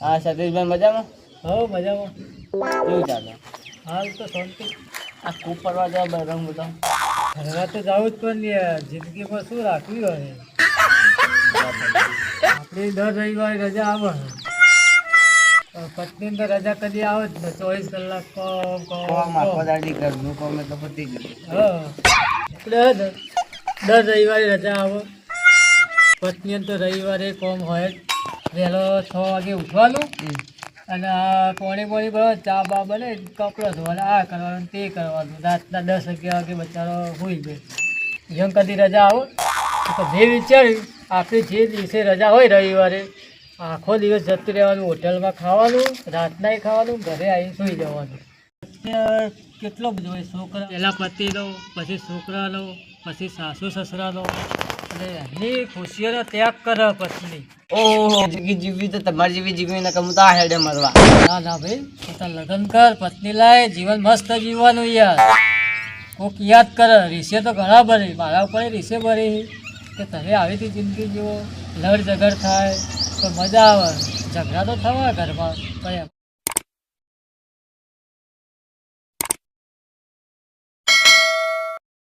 હા સતીશભાઈ મજામાં? હો મજામાં. કેવું ચાલે? હાલ તો શાંતિ. આ ખૂબ ફરવા જાય બરંગ બધા ફરવા તો જવું જ પણ જિંદગીમાં શું રાખવી હોય આપણી દર રવિવારે રજા આવે. પત્ની તો રજા કદી આવે જ ને ચોવીસ કલાક કોમ કોમ. ઘરનું કોમ એટલે પતી ગયું. ને દર રવિવારે રજા આવે. પત્ની તો રવિવારે કોમ હોય જ. વહેલો છ વાગે ઉઠવાનું. અને આ પોણી પોણી બરાબર ચા બા બને કપડો ધોવાનું આ કરવાનું તે કરવાનું. રાતના દસ અગિયાર વાગે બચારો હોઈ જાય જેમ કદી રજા આવો? તો જે વિચાર્યું આપણી જે દિવસે રજા હોય રવિવારે આખો દિવસ જતું રહેવાનું હોટલમાં ખાવાનું રાતનાય ખાવાનું ઘરે આવીને સૂઈ જવાનું. કેટલો બધો હોય છોકરા પહેલાં પતિ લો પછી છોકરા લો પછી સાસુ સસરા અને ખુશીઓનો ત્યાગ કરે પત્ની ઓહો જીવવી તો તમારી જીવી જીવી ને કમું તો આ હેડે મરવા. ના ના ભાઈ પોતા લગ્ન કર પત્ની લાય જીવન મસ્ત જીવવાનું યાર. કોક યાદ કર રીસે તો ઘણા ભરી મારા ઉપર રીસે ભરી કે તમે આવી હતી જિંદગી જીવો. લડ ઝઘડ થાય તો મજા આવે. ઝઘડા તો થવા ઘરમાં. પણ